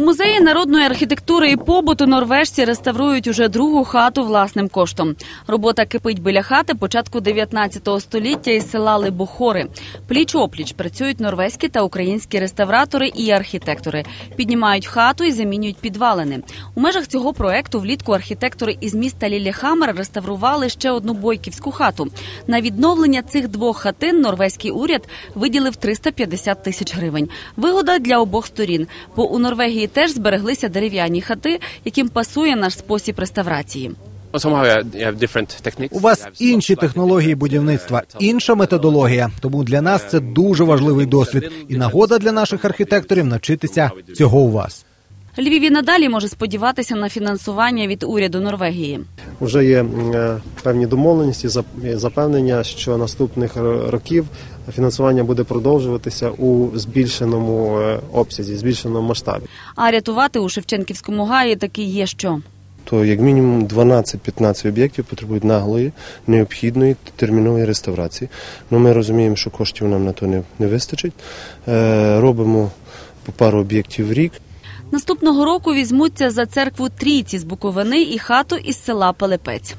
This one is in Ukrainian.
У музеї народної архітектури і побуту норвежці реставрують уже другу хату власним коштом. Робота кипить біля хати початку 19 століття із села Либохори. Пліч опліч працюють норвезькі та українські реставратори і архітектори. Піднімають хату і замінюють підвалини. У межах цього проекту влітку архітектори із міста Лілєхамер реставрували ще одну бойківську хату. На відновлення цих двох хатин норвезький уряд виділив 350 тисяч гривень. Вигода для обох сторін, бо у Норвегії теж збереглися дерев'яні хати, яким пасує наш спосіб реставрації. У вас інші технології будівництва, інша методологія. Тому для нас це дуже важливий досвід і нагода для наших архітекторів навчитися цього у вас. Львів і надалі може сподіватися на фінансування від уряду Норвегії. Вже є е, певні домовленості, запевнення, що наступних років фінансування буде продовжуватися у збільшеному е, обсязі, збільшеному масштабі. А рятувати у Шевченківському гаї таки є що. то як мінімум 12-15 об'єктів потребують наглої, необхідної термінової реставрації. Ну, ми розуміємо, що коштів нам на то не, не вистачить. Е, робимо по пару об'єктів в рік. Наступного року візьмуться за церкву трійці з Буковини і хату із села Пилипець.